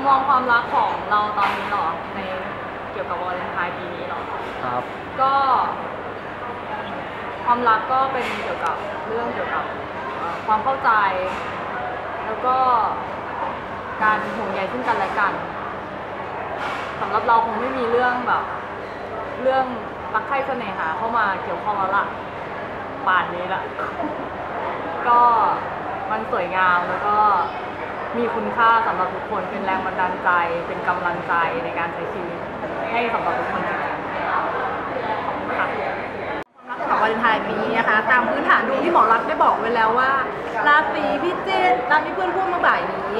มมองความรักของเราตอนนี้เหรอในเกี่ยวกับวาเลนไทน์ปีนี้เหรอ ครับ ก็ความรักก็เป็นเกี่ยวกับเรื่องเกี่ยวกับเอ่อความเข้าใจ แล้วก็การห่วงใยซึ่งกันและกันสำหรับเราคงไม่มีเรื่องแบบ เรื่องรักใคร่เสน่หาเข้ามาเกี่ยวข้องแล้วล่ะป่านนี้ละก็มันสวยงามแล้วก็ มีคุณค่าสำหรับทุกคนเป็นแรงบันดาลใจ เป็นกำลังใจในการใช้ชีวิตให้สำหรับทุกคนจริงๆค่ะของวาเลนไทน์ปีนี้นะคะ ตามพื้นฐานดวงที่หมอรักได้บอกไว้แล้วว่า ราศีพิจิกตามที่เพื่อนพูดเมื่อบ่ายนี้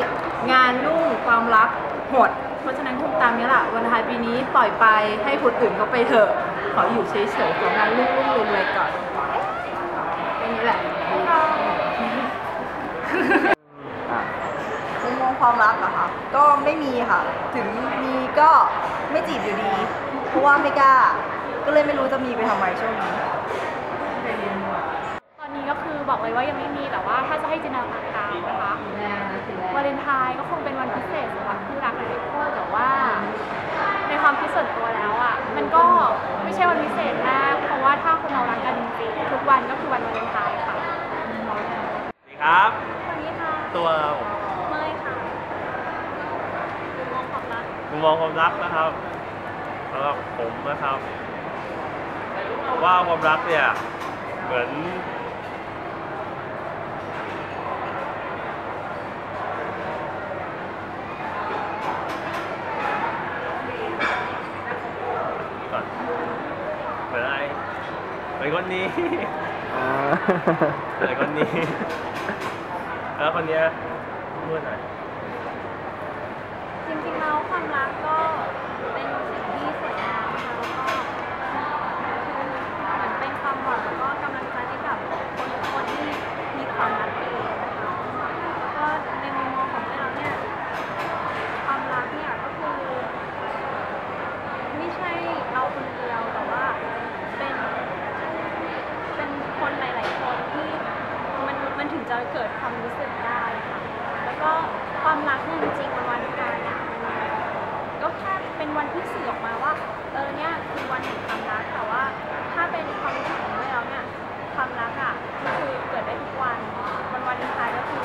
งานรุ่งความรักหด เพราะฉะนั้นคงตามนี้แหละวันไทน์ปีนี้ปล่อยไปให้คนอื่นเขาไปเถอะ ขออยู่เฉยๆของงานรุ่งรุ่งรุนเลยก่อนแค่นี้แหละ ความรักอะค่ะ ก็ไม่มีค่ะ ถึงมีก็ไม่จีบอยู่ดี เพราะว่าไม่กล้า ก็เลยไม่รู้จะมีไปทำไมช่วงนี้ ตอนนี้ก็คือบอกเลยว่ายังไม่มีแต่ว่าถ้าจะให้จินตนาการตามนะคะวาเลนไทน์ก็คงเป็นวันพิเศษสำหรับคู่รักหลายๆคู่แต่ว่า ในความคิดส่วนตัวแล้วอะมันก็ไม่ใช่วันพิเศษมากเพราะว่าถ้าคนเรารักกันจริงๆทุกวันก็คือวันวาเลนไทน์ค่ะ สวัสดีครับ วันนี้ค่ะ ตัวผม เมยค่ะมุมมองควา มรักมุมมองความรักนะครับสำหรับผมนะครับผมว่าความรักเนี่ยเหมือนก่อน เหมือนอะไรเหมือนคนนี้ อ่า เหมือนคนนี้ แล้วคนเนี้ยพูดหน่อย จริงๆแล้วความรักก็เป็นสิ่งที่สวยงามค่ะแล้วก็คือเหมือนเป็นความหวังแล้วก็กำลังใจให้กับคนทุกคนที่มีความรักเองนะคะแล้วก็ในมุมมองของเราเนี่ยความรักเนี่ยก็คือไม่ใช่เราคนเดียวแต่ว่าเป็นเป็นคนหลาย ๆ คนที่มันมันถึงจะเกิดความรู้สึกได้ค่ะแล้วก็ความรักเนี่ยจริงๆวันวันกายอะ ก็แค่เป็นวันที่สื่อออกมาว่า เออเนี่ยคือวันแห่งความรักแต่ว่า ถ้าเป็นความรู้สึกของเราเนี่ยความรักอะก็คือเกิดได้ทุกวันวันวันท้ายก็คือ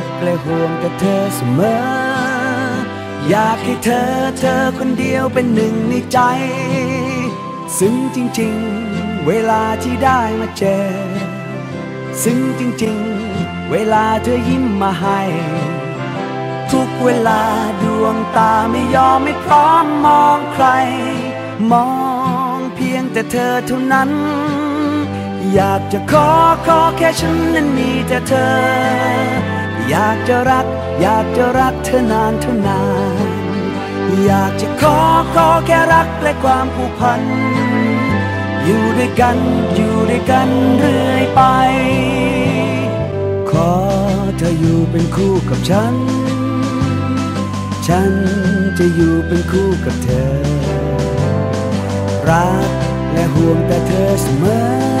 ก และห่วงแต่เธอเสมอ อยากให้เธอเธอคนเดียวเป็นหนึ่งในใจ ซึ้งจริง ๆ เวลาที่ได้มาเจอ ซึ้งจริง ๆ เวลาเธอยิ้มมาให้ ทุกเวลาดวงตาไม่ยอมไม่พร้อมมองใคร มองเพียงแต่เธอเท่านั้น อยากจะขอขอแค่ฉันนั้นมีแต่เธอ อยากจะรัก อยากจะรักเธอนานเท่านาน อยากจะขอขอแค่รักและความผูกพัน อยู่ด้วยกันอยู่ด้วยกันเรื่อยไป ขอเธออยู่เป็นคู่กับฉัน ฉันจะอยู่เป็นคู่กับเธอ รักและห่วงแต่เธอเสมอ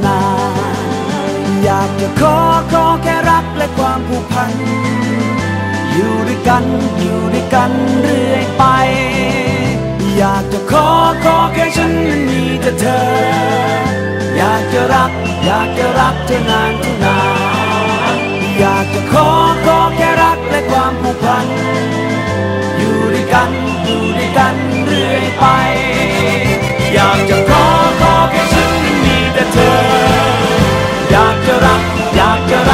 นานอยากจะขอขอแค่รักและความผูกพัน อยู่ด้วยกันอยู่ด้วยกันเรื่อยไป อยากจะขอขอแค่ฉันนั้นมีแต่เธอ อยากจะรัก อยากจะรักเธอนานเท่านานอยากจะขอขอแค่รักและความผูกพัน อยู่ด้วยกันอยู่ด้วยกันเรื่อยไป อยากจะขอขอแค่ฉันนั้นมีแต่เธอ อย